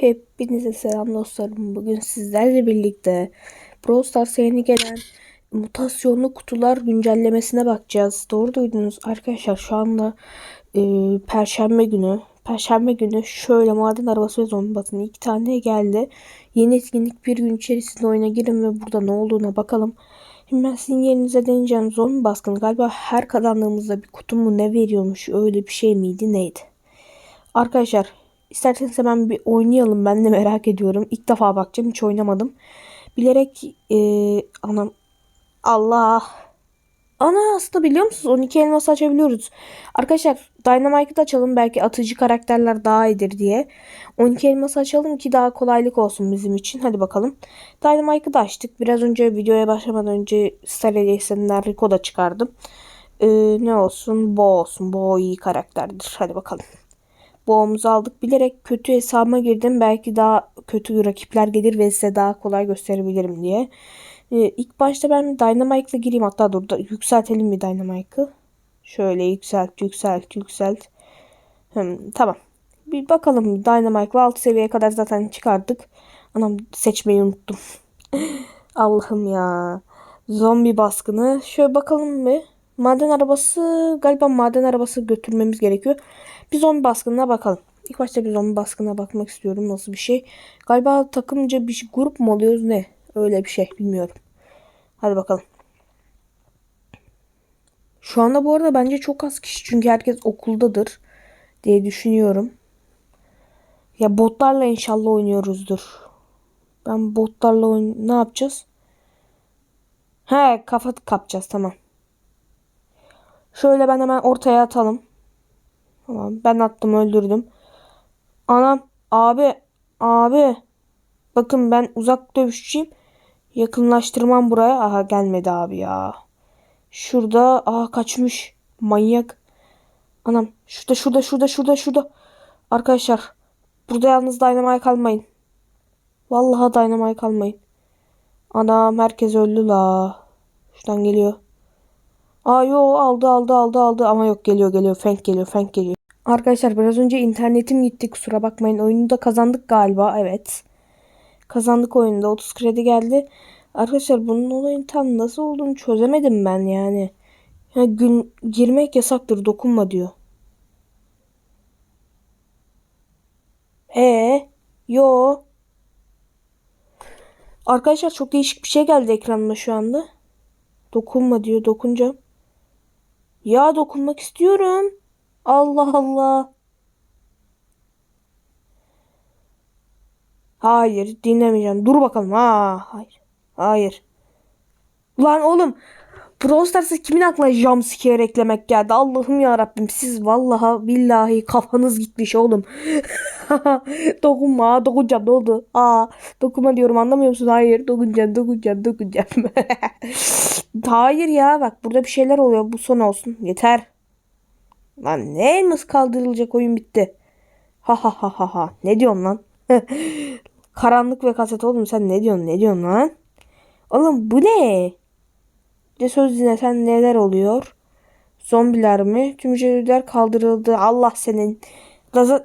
Hepinize selam dostlarım. Bugün sizlerle birlikte Brawl Stars'a yeni gelen mutasyonlu kutular güncellemesine bakacağız. Doğru duydunuz arkadaşlar. Şu anda e, Perşembe günü. Perşembe günü şöyle maden arabası ve zombi batını iki tane geldi. Yeni etkinlik bir gün içerisinde oyuna girin ve burada ne olduğuna bakalım. Şimdi ben sizin yerinize deneyeceğim zombi baskını. Galiba her kazandığımızda bir kutu mu ne veriyormuş öyle bir şey miydi neydi? Arkadaşlar isterseniz hemen bir oynayalım. Ben de merak ediyorum. İlk defa bakacağım. Hiç oynamadım. Bilerek eee anam Allah. Ana aslında biliyor musunuz 12 elması açabiliyoruz. Arkadaşlar Dynamite'ı da açalım. Belki atıcı karakterler daha iyidir diye. 12 elması açalım ki daha kolaylık olsun bizim için. Hadi bakalım. Dynamite'ı da açtık. Biraz önce videoya başlamadan önce Star Elias'ından Rico da çıkardım. Ee, ne olsun? Bo olsun. Bo iyi karakterdir. Hadi bakalım. Boğumuzu aldık. Bilerek kötü hesabıma girdim. Belki daha kötü rakipler gelir ve size daha kolay gösterebilirim diye. Ee, ilk başta ben Dynamite'la gireyim. Hatta dur da yükseltelim bir Dynamite'ı. Şöyle yükselt, yükselt, yükselt. Hmm, tamam. Bir bakalım Dynamite'la 6 seviyeye kadar zaten çıkardık. Anam seçmeyi unuttum. Allah'ım ya. Zombi baskını. Şöyle bakalım bir. Maden arabası galiba maden arabası götürmemiz gerekiyor. Bir zombi baskınına bakalım. İlk başta bir zombi baskınına bakmak istiyorum. Nasıl bir şey? Galiba takımca bir grup mu oluyoruz ne? Öyle bir şey bilmiyorum. Hadi bakalım. Şu anda bu arada bence çok az kişi çünkü herkes okuldadır diye düşünüyorum. Ya botlarla inşallah oynuyoruzdur. Ben botlarla oyn ne yapacağız? He kafa kapacağız tamam. Şöyle ben hemen ortaya atalım. Tamam ben attım öldürdüm. Anam abi abi bakın ben uzak dövüşçüyüm. Yakınlaştırmam buraya. Aha gelmedi abi ya. Şurada aha kaçmış. Manyak. Anam şurada şurada şurada şurada şurada. Arkadaşlar burada yalnız Dynamite kalmayın. Vallahi Dynamite kalmayın. Anam herkes öldü la. Şuradan geliyor. Aa yo aldı aldı aldı aldı ama yok geliyor geliyor Frank geliyor Frank geliyor. Arkadaşlar biraz önce internetim gitti kusura bakmayın oyunu da kazandık galiba evet. Kazandık oyunda 30 kredi geldi. Arkadaşlar bunun olayın tam nasıl olduğunu çözemedim ben yani. Ya gün girmek yasaktır dokunma diyor. E yo. Arkadaşlar çok değişik bir şey geldi ekranıma şu anda. Dokunma diyor dokunacağım. Ya dokunmak istiyorum. Allah Allah. Hayır dinlemeyeceğim. Dur bakalım. Ha, hayır. Hayır. Lan oğlum. Brawl kimin aklına jumpscare eklemek geldi? Allah'ım ya Rabbim siz vallahi billahi kafanız gitmiş oğlum. Dokunma, dokunacağım ne oldu? Aa, dokunma diyorum anlamıyor musun? Hayır, dokunacağım, dokunacağım, dokunacağım. Hayır ya bak burada bir şeyler oluyor. Bu son olsun. Yeter. Lan ne elmas kaldırılacak oyun bitti. Ha ha ha ha ha. Ne diyorsun lan? Karanlık ve kaset oğlum sen ne diyorsun ne diyorsun lan? Oğlum bu ne? De söz dinlesen neler oluyor? Zombiler mi? Tüm mücadeleler kaldırıldı. Allah senin. Gaza...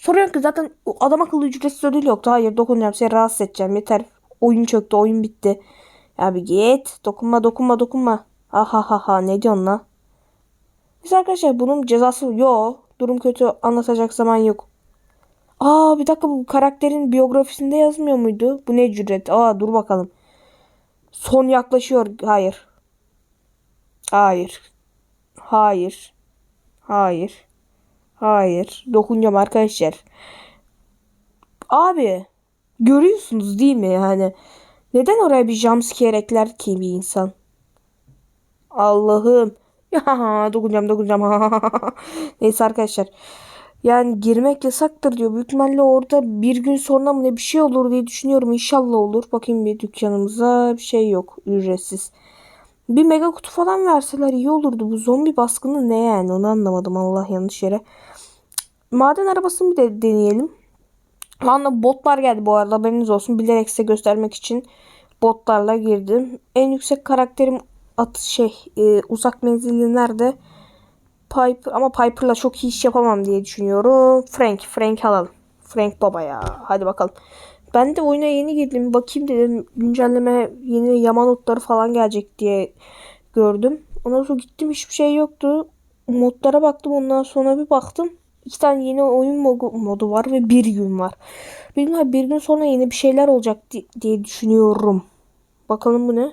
Soruyorum ki zaten adam akıllı ücretsiz ödül yoktu. Hayır dokunacağım seni rahatsız edeceğim. Yeter. Oyun çöktü oyun bitti. Abi git. Dokunma dokunma dokunma. Ha ha ha ne diyorsun lan? Biz arkadaşlar bunun cezası yok. Durum kötü anlatacak zaman yok. Aa bir dakika bu karakterin biyografisinde yazmıyor muydu? Bu ne cüret? Aa dur bakalım. Son yaklaşıyor. Hayır. Hayır. Hayır. Hayır. Hayır. Dokunacağım arkadaşlar. Abi. Görüyorsunuz değil mi yani? Neden oraya bir jumpscare ekler ki bir insan? Allah'ım. Ya dokunacağım dokunacağım. Neyse arkadaşlar. Yani girmek yasaktır diyor. Büyük ihtimalle orada bir gün sonra mı ne bir şey olur diye düşünüyorum. İnşallah olur. Bakayım bir dükkanımıza bir şey yok. Ücretsiz. Bir mega kutu falan verseler iyi olurdu. Bu zombi baskını ne yani onu anlamadım Allah yanlış yere. Maden arabasını bir de deneyelim. Bana botlar geldi bu arada haberiniz olsun. Bilerek size göstermek için botlarla girdim. En yüksek karakterim at şey e, uzak menzilli nerede? Piper ama Piper'la çok iyi iş yapamam diye düşünüyorum. Frank, Frank alalım. Frank Baba ya. Hadi bakalım. Ben de oyuna yeni girdim. Bakayım dedim. Güncelleme yeni yama notları falan gelecek diye gördüm. Ondan sonra gittim hiçbir şey yoktu. Modlara baktım ondan sonra bir baktım. İki tane yeni oyun modu, var ve bir gün var. Bilmiyorum bir gün sonra yeni bir şeyler olacak di- diye düşünüyorum. Bakalım bu ne?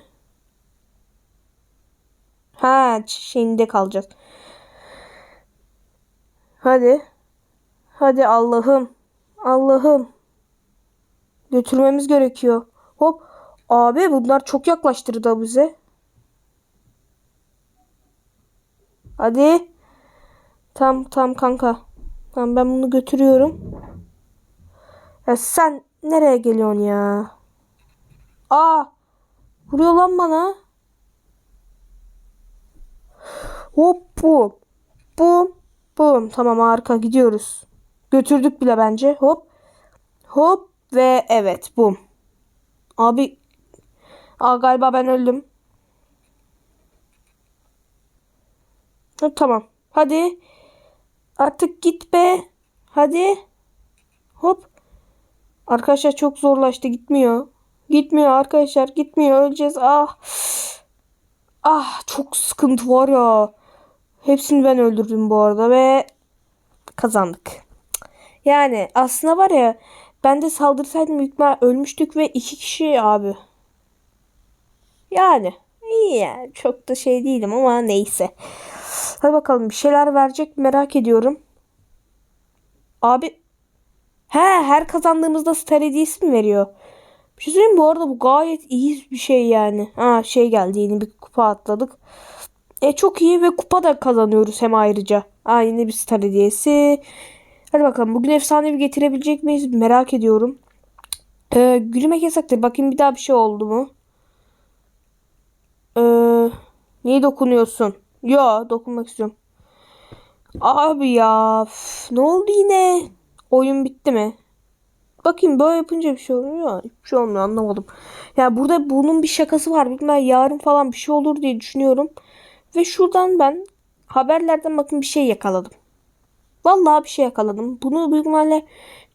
Ha şeyinde kalacağız. Hadi. Hadi Allah'ım. Allah'ım. Götürmemiz gerekiyor. Hop. Abi bunlar çok yaklaştırdı bize. Hadi. Tam tam kanka. Tamam ben bunu götürüyorum. Ya sen nereye geliyorsun ya? Aa! Vuruyor lan bana. Hop bum. Bum. Bum. Tamam harika gidiyoruz. Götürdük bile bence. Hop. Hop ve evet bum. Abi Aa, galiba ben öldüm. Ha, tamam. Hadi. Artık git be. Hadi. Hop. Arkadaşlar çok zorlaştı. Gitmiyor. Gitmiyor arkadaşlar. Gitmiyor. Öleceğiz. Ah. Ah çok sıkıntı var ya. Hepsini ben öldürdüm bu arada ve kazandık. Yani aslında var ya ben de saldırsaydım büyük ölmüştük ve iki kişi abi. Yani yani çok da şey değilim ama neyse. Hadi bakalım bir şeyler verecek merak ediyorum. Abi he her kazandığımızda star hediyesi veriyor? Bir şey söyleyeyim bu arada bu gayet iyi bir şey yani. Ha şey geldi yeni bir kupa atladık. E çok iyi ve kupa da kazanıyoruz hem ayrıca. Ha yine bir star hediyesi. Hadi bakalım bugün efsanevi getirebilecek miyiz merak ediyorum. Ee, gülmek yasaktır. Bakayım bir daha bir şey oldu mu? Ee, niye dokunuyorsun? Yo dokunmak istiyorum. Abi ya üf, ne oldu yine? Oyun bitti mi? Bakayım böyle yapınca bir şey olmuyor. Hiçbir şey olmuyor anlamadım. Ya burada bunun bir şakası var. Bilmem yarın falan bir şey olur diye düşünüyorum. Ve şuradan ben haberlerden bakın bir şey yakaladım. Vallahi bir şey yakaladım. Bunu büyük ihtimalle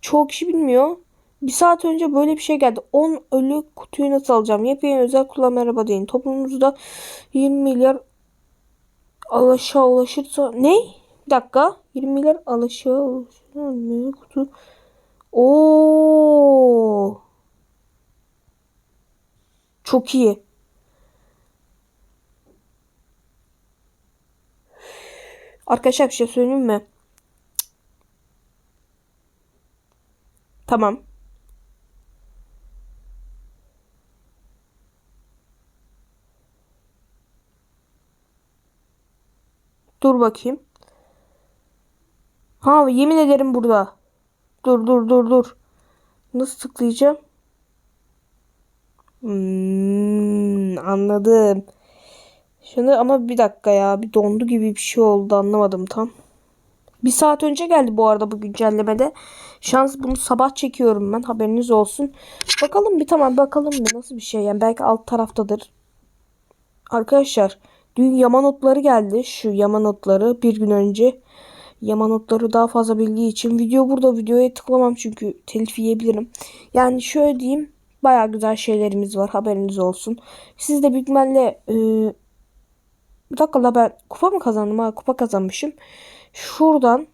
çoğu kişi bilmiyor. Bir saat önce böyle bir şey geldi. 10 ölü kutuyu nasıl alacağım? Yepyeni özel kullan merhaba deyin. Toplumumuzda 20 milyar alaşağı ulaşırsa... Ne? Bir dakika. 20 milyar alaşağı ulaşırsa... Ne kutu? Oo. Çok iyi. Arkadaşlar bir şey söyleyeyim mi? Tamam. Dur bakayım. Ha yemin ederim burada. Dur dur dur dur. Nasıl tıklayacağım? Hmm, anladım. Şunu ama bir dakika ya. Bir dondu gibi bir şey oldu anlamadım tam. Bir saat önce geldi bu arada bu güncellemede. Şans bunu sabah çekiyorum ben haberiniz olsun. Bakalım bir tamam bakalım bir nasıl bir şey. Yani belki alt taraftadır. Arkadaşlar dün yama notları geldi. Şu yama notları bir gün önce. Yama notları daha fazla bildiği için video burada videoya tıklamam çünkü telif yiyebilirim. Yani şöyle diyeyim baya güzel şeylerimiz var haberiniz olsun. Siz de büyük ihtimalle e, bir dakika ben kupa mı kazandım ha kupa kazanmışım. Şuradan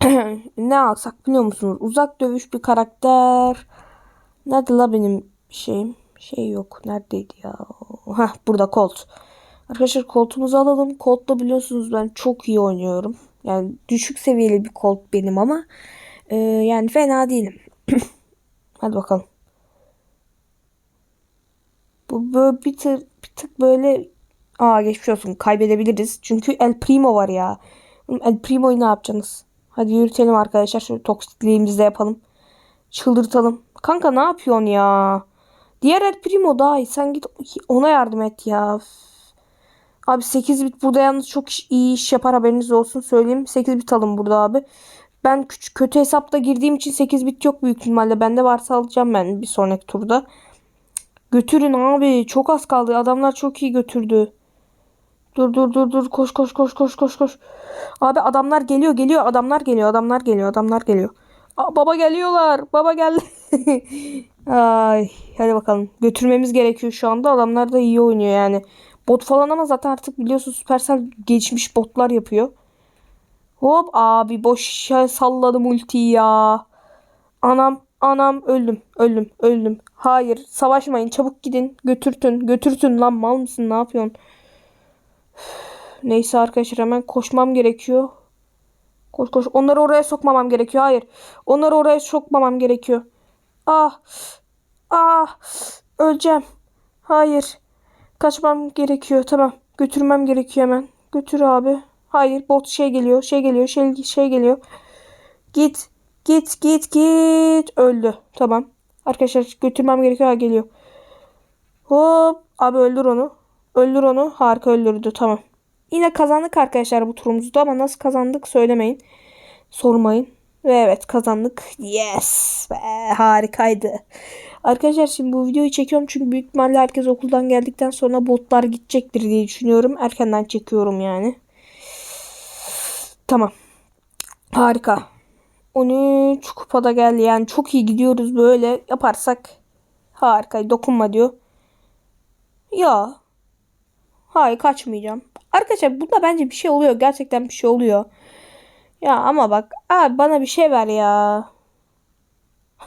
ne alsak biliyor musunuz? Uzak dövüş bir karakter. Nerede la benim şeyim? Şey yok. Neredeydi ya? Heh burada Colt. Arkadaşlar Colt'umuzu alalım. Colt'la biliyorsunuz ben çok iyi oynuyorum. Yani düşük seviyeli bir Colt benim ama e, yani fena değilim. Hadi bakalım. Bu böyle bir tık, bir tık böyle aa geçmiş olsun kaybedebiliriz. Çünkü El Primo var ya. El Primo'yu ne yapacaksınız? Hadi yürütelim arkadaşlar. Şöyle toksikliğimizi de yapalım. Çıldırtalım. Kanka ne yapıyorsun ya? Diğer El Primo daha iyi. Sen git ona yardım et ya. Abi 8 bit burada yalnız çok iyi iş yapar haberiniz olsun söyleyeyim. 8 bit alın burada abi. Ben küçük kötü hesapta girdiğim için 8 bit yok büyük ihtimalle. Bende varsa alacağım ben bir sonraki turda. Götürün abi. Çok az kaldı. Adamlar çok iyi götürdü. Dur dur dur dur. Koş koş koş koş koş koş. Abi adamlar geliyor geliyor. Adamlar geliyor. Adamlar geliyor. Adamlar geliyor. Aa, baba geliyorlar. Baba geldi. Ay, hadi bakalım. Götürmemiz gerekiyor şu anda. Adamlar da iyi oynuyor yani. Bot falan ama zaten artık biliyorsun Supercell gelişmiş botlar yapıyor. Hop abi boş salladım ultiyi ya. Anam anam öldüm öldüm öldüm. Hayır savaşmayın çabuk gidin götürtün götürtün lan mal mısın ne yapıyorsun? Neyse arkadaşlar hemen koşmam gerekiyor. Koş koş onları oraya sokmamam gerekiyor. Hayır onları oraya sokmamam gerekiyor. Ah ah öleceğim. Hayır kaçmam gerekiyor tamam götürmem gerekiyor hemen. Götür abi. Hayır bot şey geliyor şey geliyor şey, şey geliyor. Git git git git öldü tamam. Arkadaşlar götürmem gerekiyor ha geliyor. Hop abi öldür onu. Öldür onu. Harika öldürdü tamam. Yine kazandık arkadaşlar bu turumuzda ama nasıl kazandık söylemeyin. Sormayın. Ve evet kazandık. Yes. Be, harikaydı. Arkadaşlar şimdi bu videoyu çekiyorum çünkü büyük ihtimalle herkes okuldan geldikten sonra botlar gidecektir diye düşünüyorum. Erkenden çekiyorum yani. Tamam. Harika. 13 kupada geldi. Yani çok iyi gidiyoruz böyle yaparsak. Harika. Dokunma diyor. Ya. Hayır kaçmayacağım. Arkadaşlar bunda bence bir şey oluyor. Gerçekten bir şey oluyor. Ya ama bak. Abi bana bir şey ver ya.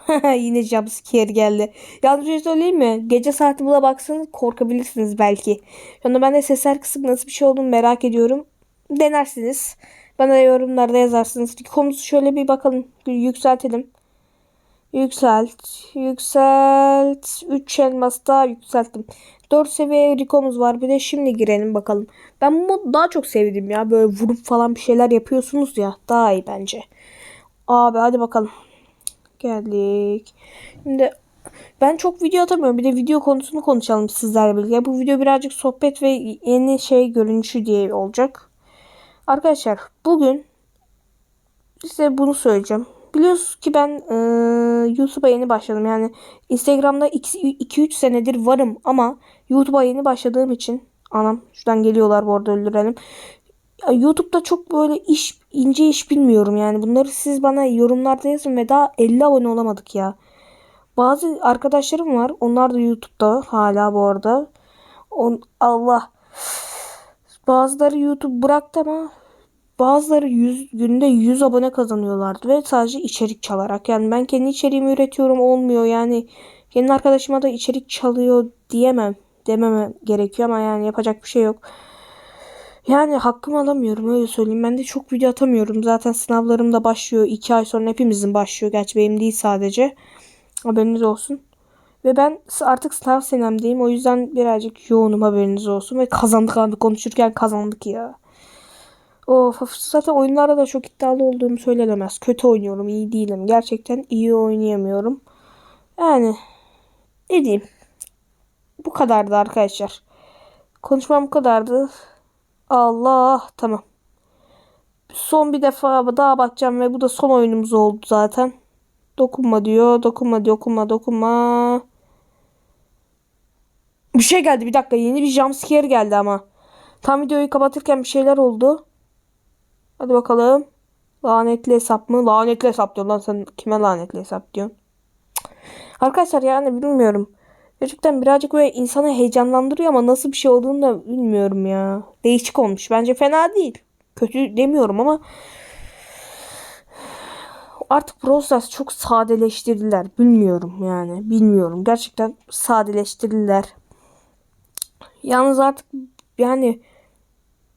Yine jumpscare geldi. Yalnız bir şey söyleyeyim mi? Gece saati buna baksanız korkabilirsiniz belki. Şu anda ben de sesler kısık nasıl bir şey olduğunu merak ediyorum. Denersiniz. Bana da yorumlarda yazarsınız. Rikomuzu şöyle bir bakalım. Yükseltelim. Yükselt. Yükselt. 3 elmas daha yükselttim. 4 seviye Rico'muz var. Bir de şimdi girelim bakalım. Ben bu daha çok sevdim ya. Böyle vurup falan bir şeyler yapıyorsunuz ya. Daha iyi bence. Abi hadi bakalım. Geldik. Şimdi ben çok video atamıyorum. Bir de video konusunu konuşalım sizlerle birlikte. Bu video birazcık sohbet ve yeni şey görünüşü diye olacak. Arkadaşlar bugün size bunu söyleyeceğim. Biliyorsunuz ki ben e, YouTube'a yeni başladım. Yani Instagram'da 2-3 senedir varım ama YouTube'a yeni başladığım için anam şuradan geliyorlar bu arada öldürelim. YouTube'da çok böyle iş ince iş bilmiyorum yani. Bunları siz bana yorumlarda yazın ve daha 50 abone olamadık ya. Bazı arkadaşlarım var. Onlar da YouTube'da hala bu arada. On, Allah. Bazıları YouTube bıraktı ama bazıları 100, günde 100 abone kazanıyorlardı ve sadece içerik çalarak. Yani ben kendi içeriğimi üretiyorum olmuyor yani kendi arkadaşıma da içerik çalıyor diyemem. Dememe gerekiyor ama yani yapacak bir şey yok. Yani hakkımı alamıyorum öyle söyleyeyim. Ben de çok video atamıyorum. Zaten sınavlarım da başlıyor. 2 ay sonra hepimizin başlıyor. Gerçi benim değil sadece. Haberiniz olsun. Ve ben artık sınav senemdeyim. O yüzden birazcık yoğunum haberiniz olsun. Ve kazandık abi konuşurken kazandık ya. Of, zaten oyunlarda da çok iddialı olduğum söylenemez. Kötü oynuyorum, iyi değilim. Gerçekten iyi oynayamıyorum. Yani ne diyeyim. Bu kadardı arkadaşlar. Konuşmam bu kadardı. Allah tamam. Son bir defa daha bakacağım ve bu da son oyunumuz oldu zaten. Dokunma diyor. Dokunma dokunma dokunma. Bir şey geldi bir dakika. Yeni bir jumpscare geldi ama. Tam videoyu kapatırken bir şeyler oldu. Hadi bakalım. Lanetli hesap mı? Lanetli hesap diyor lan sen kime lanetli hesap diyorsun? Arkadaşlar yani bilmiyorum. Gerçekten birazcık böyle insanı heyecanlandırıyor ama nasıl bir şey olduğunu da bilmiyorum ya. Değişik olmuş. Bence fena değil. Kötü demiyorum ama artık Brawl çok sadeleştirdiler. Bilmiyorum yani. Bilmiyorum. Gerçekten sadeleştirdiler. Yalnız artık yani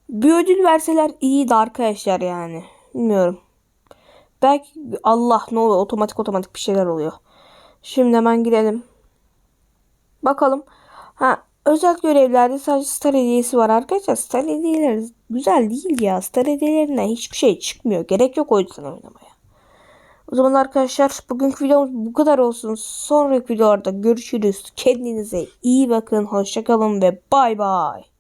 bir ödül verseler iyiydi arkadaşlar yani. Bilmiyorum. Belki Allah ne oluyor otomatik otomatik bir şeyler oluyor. Şimdi hemen gidelim. Bakalım. Ha özel görevlerde sadece star hediyesi var arkadaşlar. Star hediyeleri güzel değil ya. Star hediyelerinden hiçbir şey çıkmıyor. Gerek yok o yüzden oynamaya. O zaman arkadaşlar bugünkü videomuz bu kadar olsun. Sonraki videolarda görüşürüz. Kendinize iyi bakın. Hoşçakalın ve bay bay.